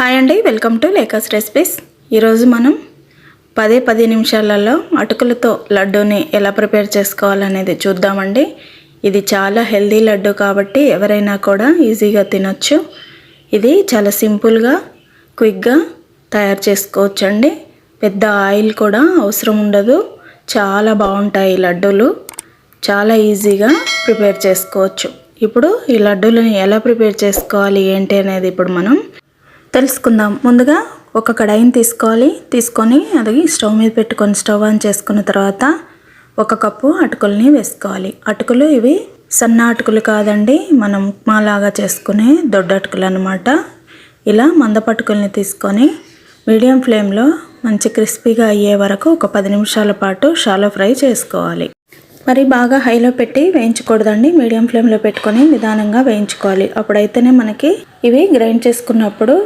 Hi అండి welcome to లేకస్ recipes. ఈరోజు మనం పదే పది నిమిషాలలో అటుకులతో లడ్డూని ఎలా ప్రిపేర్ చేసుకోవాలనేది చూద్దామండి. ఇది చాలా హెల్దీ లడ్డు కాబట్టి ఎవరైనా కూడా ఈజీగా తినొచ్చు. ఇది చాలా సింపుల్గా క్విక్గా తయారు చేసుకోవచ్చు అండి పెద్ద ఆయిల్ కూడా అవసరం ఉండదు. చాలా బాగుంటాయి లడ్డూలు. చాలా ఈజీగా ప్రిపేర్ చేసుకోవచ్చు. ఇప్పుడు ఈ లడ్డూలను ఎలా ప్రిపేర్ చేసుకోవాలి ఏంటి అనేది ఇప్పుడు మనం తెలుసుకుందాం. ముందుగా ఒక కడాయిని తీసుకోవాలి. తీసుకొని అది స్టవ్ మీద పెట్టుకొని స్టవ్ ఆన్ చేసుకున్న తర్వాత ఒక కప్పు అటుకుల్ని వేసుకోవాలి. అటుకులు ఇవి సన్న అటుకులు కాదండి. మనం ఉప్మాలాగా చేసుకునే దొడ్డ అటుకులు అనమాట ఇలా మందపటుకుల్ని తీసుకొని మీడియం ఫ్లేమ్లో మంచి క్రిస్పీగా అయ్యే వరకు ఒక పది నిమిషాల పాటు షాలో ఫ్రై చేసుకోవాలి. మరి బాగా హైలో పెట్టి వేయించకూడదండి. మీడియం ఫ్లేమ్లో పెట్టుకొని నిదానంగా వేయించుకోవాలి. అప్పుడైతేనే మనకి ఇవి గ్రైండ్ చేసుకున్నప్పుడు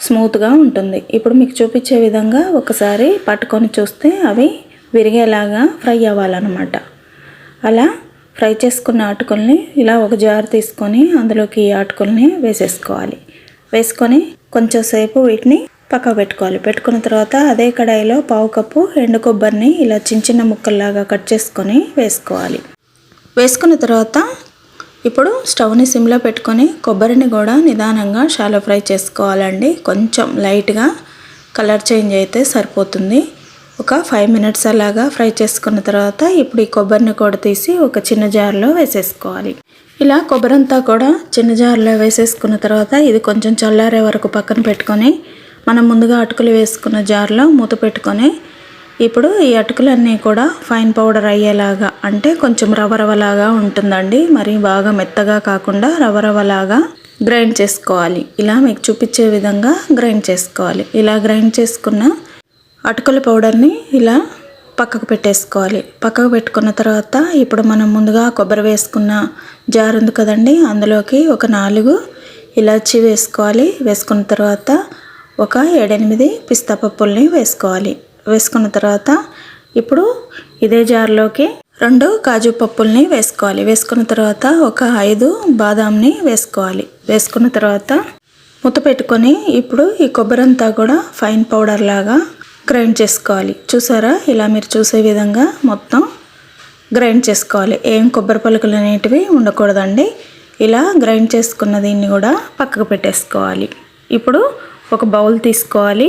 స్మూత్గా ఉంటుంది. ఇప్పుడు మీకు చూపించే విధంగా ఒకసారి పట్టుకొని చూస్తే అవి విరిగేలాగా ఫ్రై అవ్వాలన్నమాట. అలా ఫ్రై చేసుకున్న ఆటుకుల్ని ఇలా ఒక జార్ తీసుకొని అందులోకి ఈ ఆటుకుల్ని వేసేసుకోవాలి. వేసుకొని కొంచెం సేపు వీటిని పక్క పెట్టుకోవాలి పెట్టుకున్న తర్వాత అదే కడాయిలో పావు కప్పు ఎండు కొబ్బరిని ఇలా చిన్న చిన్న ముక్కల్లాగా కట్ చేసుకొని వేసుకోవాలి. వేసుకున్న తర్వాత ఇప్పుడు స్టవ్ని సిమ్లో పెట్టుకొని కొబ్బరిని కూడా నిదానంగా షాలో ఫ్రై చేసుకోవాలండి. కొంచెం లైట్గా కలర్ చేంజ్ అయితే సరిపోతుంది. ఒక ఫైవ్ మినిట్స్ అలాగా ఫ్రై చేసుకున్న తర్వాత ఇప్పుడు ఈ కొబ్బరిని కూడా తీసి ఒక చిన్న జార్లో వేసేసుకోవాలి. ఇలా కొబ్బరి అంతా కూడా చిన్న జార్లో వేసేసుకున్న తర్వాత ఇది కొంచెం చల్లారే వరకు పక్కన పెట్టుకొని మనం ముందుగా అటుకులు వేసుకున్న జార్లో మూత పెట్టుకొని ఇప్పుడు ఈ అటుకులన్నీ కూడా ఫైన్ పౌడర్ అయ్యేలాగా అంటే కొంచెం రవ రవలాగా ఉంటుందండి. మరి బాగా మెత్తగా కాకుండా రవ రవలాగా గ్రైండ్ చేసుకోవాలి. ఇలా మీకు చూపించే విధంగా గ్రైండ్ చేసుకోవాలి. ఇలా గ్రైండ్ చేసుకున్న అటుకుల పౌడర్ని ఇలా పక్కకు పెట్టేసుకోవాలి. పక్కకు పెట్టుకున్న తర్వాత ఇప్పుడు మనం ముందుగా కొబ్బరి వేసుకున్న జార్ ఉంది కదండి అందులోకి ఒక నాలుగు ఇలాచి వేసుకోవాలి. వేసుకున్న తర్వాత ఒక ఏడెనిమిది పిస్తా పప్పుల్ని వేసుకోవాలి. వేసుకున్న తర్వాత ఇప్పుడు ఇదే జార్లోకి రెండు కాజు పప్పుల్ని వేసుకోవాలి. వేసుకున్న తర్వాత ఒక ఐదు బాదాంని వేసుకోవాలి. వేసుకున్న తర్వాత మూత పెట్టుకొని ఇప్పుడు ఈ కొబ్బరంతా కూడా ఫైన్ పౌడర్ లాగా గ్రైండ్ చేసుకోవాలి. చూసారా? ఇలా మీరు చూసే విధంగా మొత్తం గ్రైండ్ చేసుకోవాలి. ఏం కొబ్బరి పలుకులు అనేటివి ఉండకూడదండి. ఇలా గ్రైండ్ చేసుకున్న దీన్ని కూడా పక్కకు పెట్టేసుకోవాలి. ఇప్పుడు ఒక బౌల్ తీసుకోవాలి.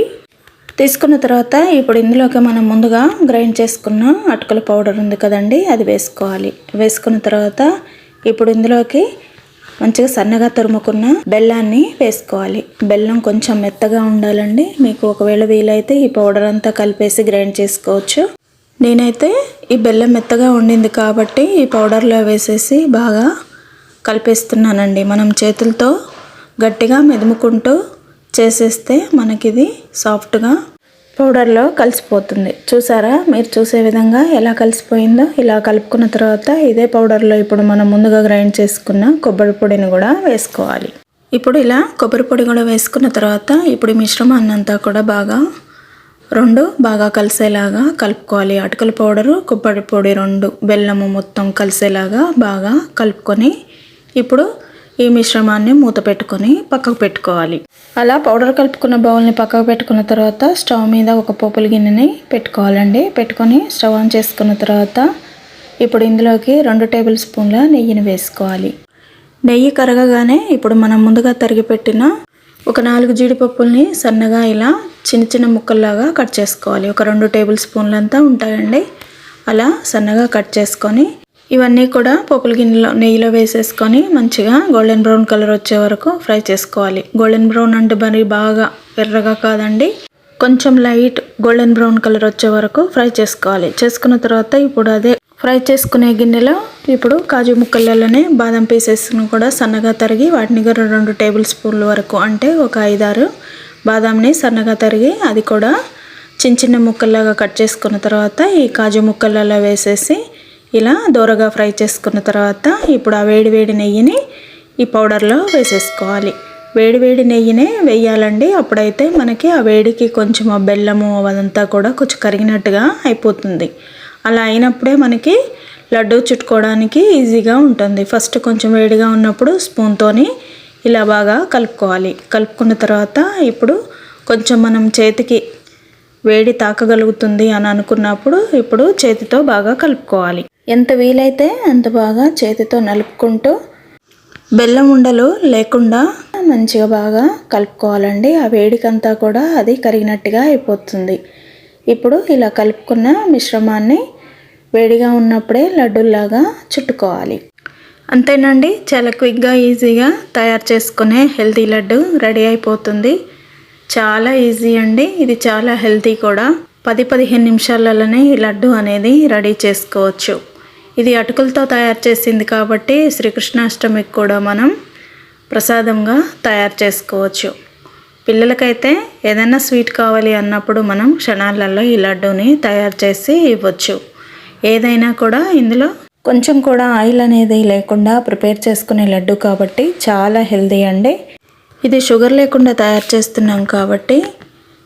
తీసుకున్న తర్వాత ఇప్పుడు ఇందులోకి మనం ముందుగా గ్రైండ్ చేసుకున్న అటుకుల పౌడర్ ఉంది కదండి అది వేసుకోవాలి. వేసుకున్న తర్వాత ఇప్పుడు ఇందులోకి మంచిగా సన్నగా తురుముకున్న బెల్లాన్ని వేసుకోవాలి. బెల్లం కొంచెం మెత్తగా ఉండాలండి. మీకు ఒకవేళ వీలైతే ఈ పౌడర్ అంతా కలిపేసి గ్రైండ్ చేసుకోవచ్చు. నేనైతే ఈ బెల్లం మెత్తగా ఉండింది కాబట్టి ఈ పౌడర్లో వేసేసి బాగా కలిపేస్తున్నానండి. మనం చేతులతో గట్టిగా మెదుముకుంటూ చేసేస్తే మనకిది సాఫ్ట్గా పౌడర్లో కలిసిపోతుంది. చూసారా? మీరు చూసే విధంగా ఎలా కలిసిపోయిందో ఇలా కలుపుకున్న తర్వాత ఇదే పౌడర్లో ఇప్పుడు మనం ముందుగా గ్రైండ్ చేసుకున్న కొబ్బరి పొడిని కూడా వేసుకోవాలి. ఇప్పుడు ఇలా కొబ్బరి పొడి కూడా వేసుకున్న తర్వాత ఇప్పుడు ఈ మిశ్రమాన్ని అంతా కూడా బాగా రెండు బాగా కలిసేలాగా కలుపుకోవాలి. అటుకల పౌడరు కొబ్బరి పొడి రెండు బెల్లము మొత్తం కలిసేలాగా బాగా కలుపుకొని ఇప్పుడు ఈ మిశ్రమాన్ని మూత పెట్టుకొని పక్కకు పెట్టుకోవాలి. అలా పౌడర్ కలుపుకున్న బౌల్ని పక్కకు పెట్టుకున్న తర్వాత స్టవ్ మీద ఒక పోపుల గిన్నెని పెట్టుకోవాలండి. పెట్టుకొని స్టవ్ ఆన్ చేసుకున్న తర్వాత ఇప్పుడు ఇందులోకి రెండు టేబుల్ స్పూన్ల నెయ్యిని వేసుకోవాలి. నెయ్యి కరగగానే ఇప్పుడు మనం ముందుగా తరిగిపెట్టిన ఒక నాలుగు జీడిపప్పుల్ని సన్నగా ఇలా చిన్న చిన్న ముక్కల్లాగా కట్ చేసుకోవాలి. ఒక రెండు టేబుల్ స్పూన్లంతా ఉంటాయండి. అలా సన్నగా కట్ చేసుకొని ఇవన్నీ కూడా పోపుల గిన్నెలో నెయ్యిలో వేసేసుకొని మంచిగా గోల్డెన్ బ్రౌన్ కలర్ వచ్చే వరకు ఫ్రై చేసుకోవాలి. గోల్డెన్ బ్రౌన్ అంటే మరి బాగా ఎర్రగా కాదండి. కొంచెం లైట్ గోల్డెన్ బ్రౌన్ కలర్ వచ్చే వరకు ఫ్రై చేసుకోవాలి. చేసుకున్న తర్వాత ఇప్పుడు అదే ఫ్రై చేసుకునే గిన్నెలో ఇప్పుడు కాజు ముక్కలలోనే బాదం పీసెస్ను కూడా సన్నగా తరిగి వాటిని కూడా రెండు టేబుల్ స్పూన్ల వరకు అంటే ఒక ఐదారు బాదాంని సన్నగా తరిగి అది కూడా చిన్న చిన్న ముక్కల్లాగా కట్ చేసుకున్న తర్వాత ఈ కాజు ముక్కలలో వేసేసి ఇలా దూరగా ఫ్రై చేసుకున్న తర్వాత ఇప్పుడు ఆ వేడి వేడి నెయ్యిని ఈ పౌడర్లో వేసేసుకోవాలి. వేడి వేడి నెయ్యినే వేయాలండి. అప్పుడైతే మనకి ఆ వేడికి కొంచెం ఆ బెల్లము అదంతా కూడా కొంచెం కరిగినట్టుగా అయిపోతుంది. అలా అయినప్పుడే మనకి లడ్డు చుట్టుకోవడానికి ఈజీగా ఉంటుంది. ఫస్ట్ కొంచెం వేడిగా ఉన్నప్పుడు స్పూన్తోని ఇలా బాగా కలుపుకోవాలి. కలుపుకున్న తర్వాత ఇప్పుడు కొంచెం మనం చేతికి వేడి తాకగలుగుతుంది అని అనుకున్నప్పుడు ఇప్పుడు చేతితో బాగా కలుపుకోవాలి. ఎంత వీలైతే అంత బాగా చేతితో నలుపుకుంటూ బెల్లం ఉండలు లేకుండా మంచిగా బాగా కలుపుకోవాలండి. ఆ వేడికంతా కూడా అది కరిగినట్టుగా అయిపోతుంది. ఇప్పుడు ఇలా కలుపుకున్న మిశ్రమాన్ని వేడిగా ఉన్నప్పుడే లడ్డూల్లాగా చుట్టుకోవాలి. అంతేనండి చాలా క్విక్గా ఈజీగా తయారు చేసుకునే హెల్తీ లడ్డు రెడీ అయిపోతుంది. చాలా ఈజీ అండి ఇది చాలా హెల్తీ కూడా. పది పదిహేను నిమిషాలలోనే ఈ లడ్డు అనేది రెడీ చేసుకోవచ్చు. ఇది అటుకులతో తయారు చేసింది కాబట్టి శ్రీకృష్ణాష్టమికి కూడా మనం ప్రసాదంగా తయారు చేసుకోవచ్చు. పిల్లలకైతే ఏదైనా స్వీట్ కావాలి అన్నప్పుడు మనం క్షణాలలో ఈ లడ్డూని తయారు చేసి ఇవ్వచ్చు. ఏదైనా కూడా ఇందులో కొంచెం కూడా ఆయిల్ అనేది లేకుండా ప్రిపేర్ చేసుకునే లడ్డు కాబట్టి చాలా హెల్దీ అండి. ఇది షుగర్ లేకుండా తయారు చేస్తున్నాం కాబట్టి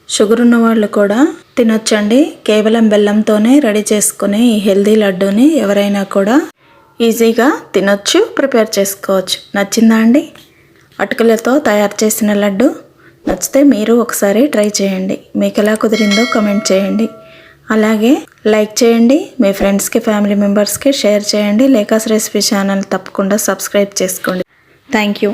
షుగర్ ఉన్న వాళ్ళు కూడా తినొచ్చండి. కేవలం బెల్లంతోనే రెడీ చేసుకునే ఈ హెల్దీ లడ్డూని ఎవరైనా కూడా ఈజీగా తినొచ్చు ప్రిపేర్ చేసుకోవచ్చు. నచ్చిందా అండి? అటుకులతో తయారు చేసిన లడ్డు నచ్చితే మీరు ఒకసారి ట్రై చేయండి. మీకు ఎలా కుదిరిందో కమెంట్ చేయండి. అలాగే లైక్ చేయండి మీ ఫ్రెండ్స్కి ఫ్యామిలీ మెంబర్స్కి షేర్ చేయండి. లేకాస్ రెసిపీ ఛానల్ తప్పకుండా సబ్స్క్రైబ్ చేసుకోండి. Thank you.